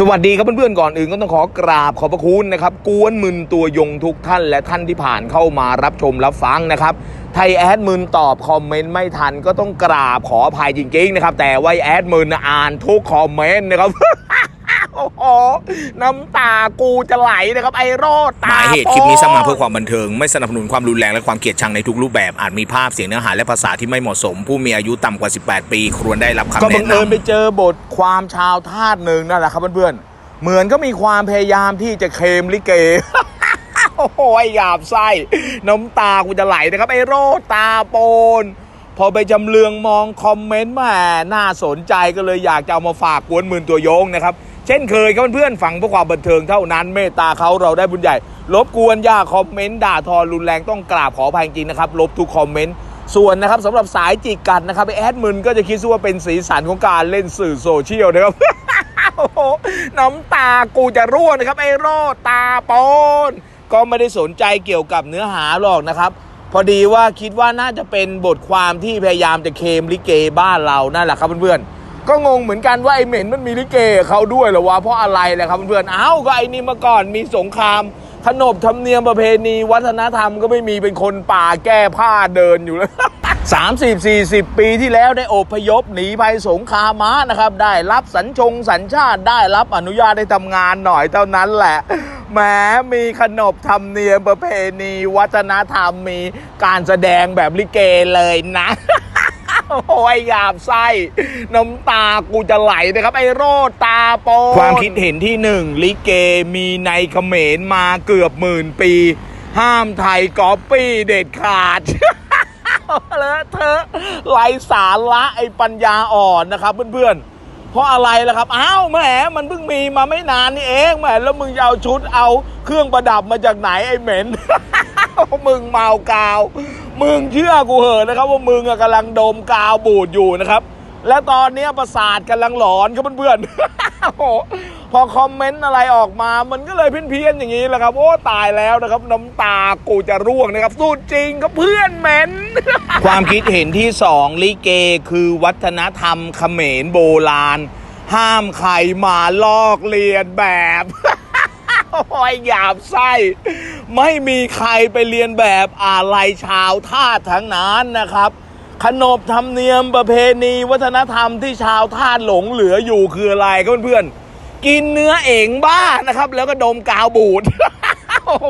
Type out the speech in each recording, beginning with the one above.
สวัสดีครับเพื่อนๆก่อนอื่นก็ต้องขอกราบขอบพระคุณนะครับกวนมึนตัวยงทุกท่านและท่านที่ผ่านเข้ามารับชมรับฟังนะครับไทยแอดมินตอบคอมเมนต์ไม่ทันก็ต้องกราบขออภัยจริงๆนะครับแต่ว่าแอดมินอ่านทุกคอมเมนต์นะครับ โอ้โหน้ำตากูจะไหลนะครับไอ้โรดหตามายเหตุคลิปนี้สร้างมาโปเพื่อความบันเทิง ไม่สนับสนุนความรุนแรงและความเกลียดชังในทุกรูปแบบอาจมีภาพเสียงเนื้อหาและภาษาที่ไม่เหมาะสม ผู้มีอายุต่ำกว่า 18 ปีควรได้รับคำก็บัแนะงเอิญนำไปเจอบทความชาวทาสหนึ่งนั่นแหละครับเพื่อนๆ เหมือนก็มีความพยายามที่จะเคลมลิเก โอ้โหไอ้หยาบไส้ น้ำตากูจะไหลนะครับไอ้โรดตาโปน พอไปจำเลืองมองคอมเมนต์แหมาน่าสนใจก็เลยอยากจะเอามาฝากกวนหมื่นตัวโยงนะครับ เช่นเคยครับเพื่อนๆ ฟังเพื่อความบันเทิงเท่านั้นเมตตาเขาเราได้บุญใหญ่ลบกวนอย่าคอมเมนต์ด่าทอรุนแรงต้องกราบขออภัยจริงนะครับ ลบทุกคอมเมนต์ ส่วนนะครับสำหรับสายจิกกัดนะครับไอแอดมึนก็จะคิดว่าเป็นสีสันของการเล่นสื่อโซเชียลนะครับน้ำตากูจะร่วงนะครับไอ้โรดตาปนก็ไม่ได้สนใจเกี่ยวกับเนื้อหาหรอกนะครับ พอดีว่าคิดว่าน่าจะเป็นบทความที่พยายามจะเคมลิเกบ้านเรานั่นแหละครับเพื่อนๆ ก็งงเหมือนกันว่าไอ้เหม็นมันมีลิเกเขาด้วยเหรอวะเพราะอะไรแหละครับเพื่อนเอ้าก็ไอ้นี่มื่อก่อนมีสงครามขนบธรรมเนียมประเพณี วัฒนธรรมก็ไม่มีเป็นคนป่าแก้ผ้าเดินอยู่แล้ว30 40ปีที่แล้วได้อพยพหนีภัยสงครามมานะครับ ได้รับสัญชงสัญชาติได้รับอนุญาตได้ทำงานหน่อยเท่านั้นแหละแหมมีขนบธรรมเนียมประเพณี วัฒนธรรมมีการแสดงแบบลิเกเลยนะ โอ้ยหยาบไส้น้ำตากูจะไหลนะครับ ไอ้โรดตาโปนความคิดเห็นที่หนึ่งลิเกมีในเขมรมาเกือบหมื่นปี ห้ามไทยก๊อปปี้เด็ดขาดเลอะเธอะไร้สาระไอ้ปัญญาอ่อนนะครับเพื่อนๆ เพราะอะไรล่ะครับ อ้าวแหมมันเพิ่งมีมาไม่นานนี่เองแหมแล้วมึงจะเอาชุดเอาเครื่องประดับมาจากไหนไอ้เหม็นมึงเมากาว มึงเชื่อกูเหอะนะครับ ว่ามึงกำลังดมกาวบูดอยู่นะครับ และตอนนี้ประสาทกำลังหลอนครับเพื่อนๆโอ้โหพอคอมเมนต์อะไรออกมา มันก็เลยเพี้ยนๆอย่างนี้แหละครับ โอ้ตายแล้วนะครับ น้ำตากูจะร่วงนะครับ สู้จริงครับเพื่อนเหม็นความคิดเห็นที่สองลิเกคือวัฒนธรรมเขมรโบราณ ห้ามใครมาลอกเลียนแบบ โอ้ยหยาบไส้ ไม่มีใครไปเรียนแบบอะไรชาวทาสทั้งนั้นนะครับ ขนบธรรมเนียมประเพณีวัฒนธรรมที่ชาวทาสหลงเหลืออยู่คืออะไรครับเพื่อนๆกินเนื้อเองบ้านะครับ แล้วก็ดมกาวบูด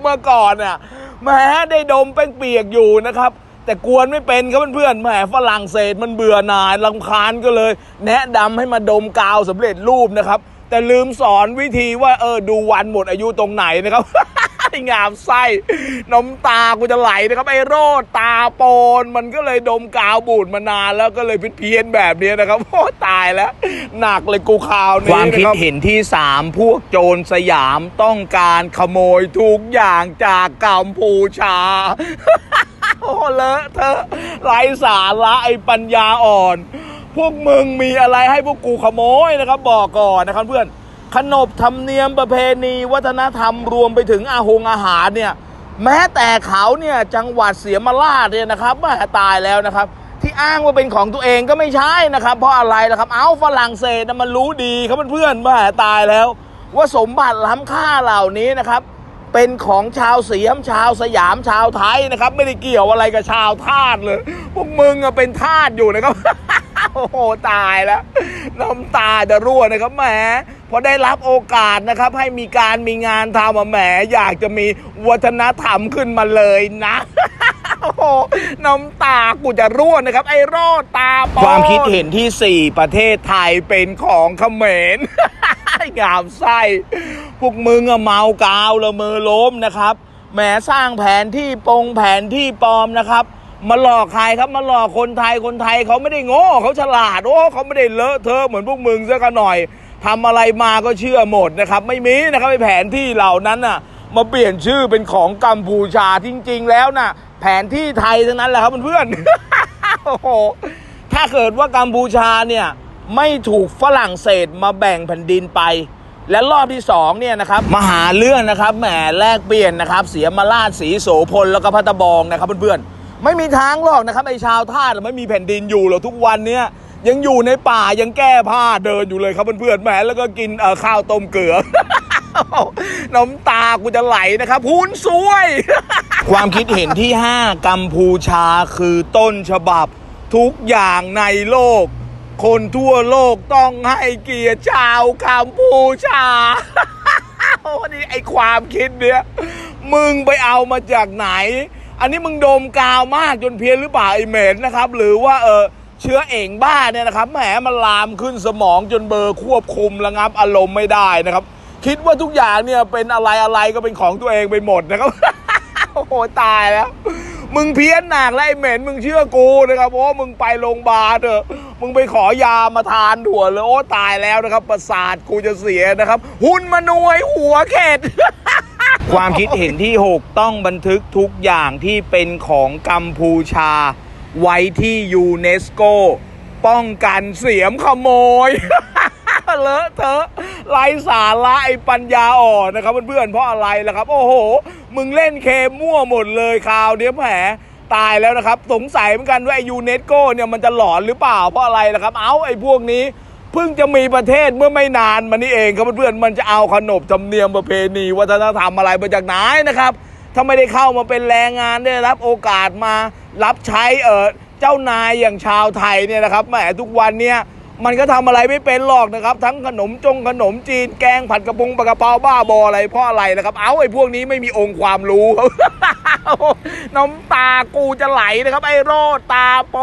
เมื่อก่อนอะแม้ได้ดมแป้งเปียกอยู่นะครับ แต่กวนไม่เป็นครับเพื่อนๆแหมฝรั่งเศสมันเบื่อหน่ายลำคาญก็เลย แนะนำให้มาดมกาวสำเร็จรูปนะครับ แต่ลืมสอนวิธีว่าเออดูวันหมดอายุตรงไหนนะครับ งามไส้น้ำตากูจะไหลนะครับไอโรดตาโปนมันก็เลยดมกาวบูดมานานแล้วก็เลยเพี้ยนแบบนี้นะครับโอ้ตายแล้ว หนักเลยกูข่าวนี้ความคิดเห็นที่ 3 พวกโจรสยามต้องการขโมยทุกอย่างจากกัมพูชาโอ้เลอะเธอไร้สาระไอปัญญาอ่อน พวกมึงมีอะไรให้พวกกูขโมยนะครับ บอกก่อนนะครับเพื่อน ขนบธรรมเนียมประเพณีวัฒนธรรมรวมไปถึงอาหงอาหารเนี่ยแม้แต่เขาเนี่ยจังหวัดเสียมาราชเนี่ยนะครับแม่ตายแล้วนะครับ ที่อ้างว่าเป็นของตัวเองก็ไม่ใช่นะครับ เพราะอะไรล่ะครับ เอ้าฝรั่งเศสมันรู้ดีครับเพื่อนแม่ตายแล้ว ว่าสมบัติล้ำค่าเหล่านี้นะครับ เป็นของชาวเสียมชาวสยามชาวไทยนะครับ ไม่ได้เกี่ยวอะไรกับชาวทาสเลยพวกมึงอะเป็นทาสอยู่นะครับ โอ้โหตายแล้วน้ำตาจะรั่วนะครับแหมพอได้รับโอกาสนะครับ ให้มีการมีงานทำอะแหมอยากจะมีวัฒนธรรมขึ้นมาเลยนะโอ้โหน้ำตากูจะรั่วนะครับ ไอ้โรดตาปความคิดเห็นที่ 4 ประเทศไทยเป็นของเขมรงามไส้พวกมึงอะเมากาวละเมอล้มนะครับแหมสร้างแผนที่ปงแผนที่ปลอมนะครับ มาหลอกใครครับมาหลอกคนไทยคนไทยเขาไม่ได้โง่เขาฉลาดโอ้เขาไม่ได้เลอะเทอะเหมือนพวกมึงซะกันหน่อยทำอะไรมาก็เชื่อหมดนะครับ ไม่มีนะครับไอแผนที่เหล่านั้นน่ะ มาเปลี่ยนชื่อเป็นของกัมพูชาจริง ๆ แล้วน่ะ แผนที่ไทยทั้งนั้นแหละครับเพื่อนๆโอ้โหถ้าเกิดว่ากัมพูชาเนี่ยไม่ถูกฝรั่งเศสมาแบ่งแผ่นดินไป และรอบที่สองเนี่ยนะครับมหาเรื่องนะครับแหมแลกเปลี่ยนนะครับ เสียมาราชสีโสพลแล้วก็พัตตบองนะครับเพื่อนๆ ไม่มีทางหรอกนะครับไอชาวท่าไม่มีแผ่นดินอยู่หรอกทุกวันเนี้ยยังอยู่ในป่ายังแก้ผ้าเดินอยู่เลยครับเพื่อนๆแหมแล้วก็กินข้าวต้มเกลือน้ำตากูจะไหลนะครับหุ้นซวย ความคิดเห็นที่ 5 กัมพูชาคือต้นฉบับ ทุกอย่างในโลก คนทั่วโลกต้องให้เกียรติชาวกัมพูชาโอ้นี่ไอความคิดเนี้ยมึงไปเอามาจากไหน อันนี้มึงโดมกาวมากจนเพี้ยนหรือเปล่าไอเหม็นนะครับ หรือว่าเออเชื้อเอ่งบ้าเนี่ยนะครับแหมมันลามขึ้นสมองจนเบอร์ควบคุมระงับอารมณ์ไม่ได้นะครับ คิดว่าทุกอย่างเนี่ยเป็นอะไรอะไรก็เป็นของตัวเองไปหมดนะครับโอ้โหตายแล้ว มึงเพี้ยนหนักแล้วไอ้เหม็นมึงเชื่อกูนะครับเพราะว่ามึงไปโรงพยาบาลเถอะ มึงไปขอยามาทานถั่วเลยโอ้ตายแล้วนะครับ ประสาทกูจะเสียนะครับ หุ่นมานวยหัวเข็ด ความคิดเห็นที่ 6 ต้องบันทึกทุกอย่างที่เป็นของกัมพูชา ไว้ที่ยูเนสโก ป้องกันเสียมขโมย เลอะเทอะไร้สาระไอปัญญาอ่อนนะครับเพื่อนๆเพราะอะไรล่ะครับ โอ้โห มึงเล่นเคมมั่วหมดเลยคราวเนี้ยแหมตายแล้วนะครับ สงสัยเหมือนกันว่าไอยูเนสโกเนี่ยมันจะหลอนหรือเปล่าเพราะอะไรล่ะครับ เอ้าไอพวกนี้ เพิ่งจะมีประเทศเมื่อไม่นานมานี้เองครับเพื่อนๆมันจะเอาขนบธรรมเนียมประเพณีวัฒนธรรมอะไรมาจากไหนนะครับ ถ้าไม่ได้เข้ามาเป็นแรงงานได้รับโอกาสมารับใช้เออเจ้านายอย่างชาวไทยเนี่ยนะครับแหมทุกวันเนี่ยมันก็ทำอะไรไม่เป็นหรอกนะครับ ทั้งขนมจงขนมจีนแกงผัดกระพงปลากระเพราบ้าบออะไรเพราะอะไรนะครับ เอาไอ้พวกนี้ไม่มีองค์ความรู้ น้ำตากูจะไหลนะครับ ไอ้โรดตาโป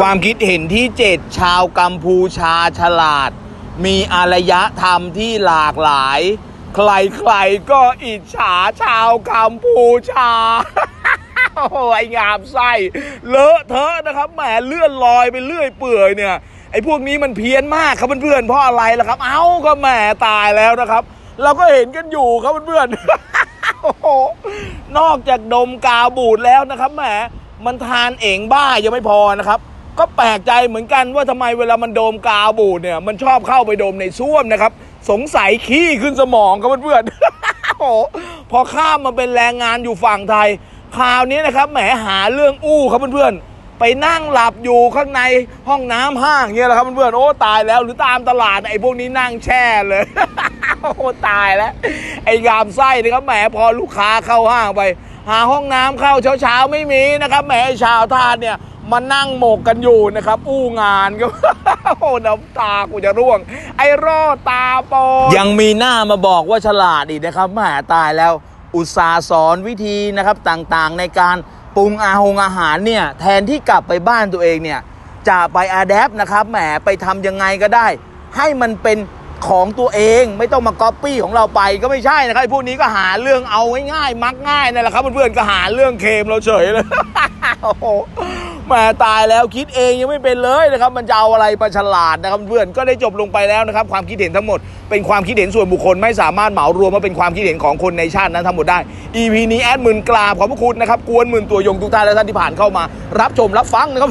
ความคิดเห็นที่เจ็ดชาวกัมพูชาฉลาด มีอารยธรรมที่หลากหลาย ใครๆก็อิจฉาชาวกัมพูชาโอ้โหไอ้งามไส้เลอะเทอะนะครับแหมเลื่อนลอยไปเรื่อยเปื่อยเนี่ยไอ้พวกนี้มันเพี้ยนมากครับเพื่อนๆเพราะอะไรล่ะครับ เอ้าก็แหมตายแล้วนะครับ เราก็เห็นกันอยู่ครับเพื่อนๆ โหนอกจากดมกาวบูดแล้วนะครับแหมมันทานเองบ้ายังไม่พอนะครับ ก็แปลกใจเหมือนกันว่าทำไมเวลามันโดมกาวบูดเนี่ย มันชอบเข้าไปดมในส้วมนะครับ สงสัยขี้ขึ้นสมองครับเพื่อนๆโอ้โหพอข้ามมาเป็นแรงงานอยู่ฝั่งไทยคราวนี้นะครับแหมหาเรื่องอู้ครับเพื่อนๆไปนั่งหลับอยู่ข้างในห้องน้ำห้างเงี้ยแหละครับเพื่อนๆโอ้ตายแล้วหรือตามตลาดไอ้พวกนี้นั่งแช่เลย โอ้ตายแล้ว ไอ้งามไส้นะครับแหมพอลูกค้าเข้าห้างไป หาห้องน้ำเข้าเช้าๆไม่มีนะครับแหมชาวทาสเนี่ยมานั่งหมกกันอยู่นะครับ อู้งานก็โอ้น้ำตากูจะร่วง ไอ้รอดตาโปยังมีหน้ามาบอกว่าฉลาดอีกนะครับแหมตายแล้ว อุตสาห์สอนวิธีนะครับต่างๆ ในการปรุงอาหงอาหารเนี่ยแทนที่กลับไปบ้านตัวเองเนี่ยจะไปอาแดปนะครับแหมไปทำยังไงก็ได้ ให้มันเป็น ของตัวเองไม่ต้องมาก๊อปปี้ของเราไปก็ไม่ใช่นะครับไอ้พวกนี้ก็หาเรื่องเอาง่ายๆมักง่ายนั่นแหละครับเพื่อนๆก็หาเรื่องเคมเราเฉยเลยโอ้โหแหมาตายแล้วคิดเองยังไม่เป็นเลยนะครับ มันจะเอาอะไรมาฉลาดนะครับเพื่อนก็ได้จบลงไปแล้วนะครับ ความคิดเห็นทั้งหมดเป็นความคิดเห็นส่วนบุคคลไม่สามารถเหมารวมมาเป็นความคิดเห็นของคนในชาตินั้นทั้งหมดได้ EP นี้แอดหมื่นกราบขอบพระคุณนะครับกวนหมื่นตัวยงทุกท่านและท่านที่ผ่านเข้ามา รับชมรับฟังนะครับ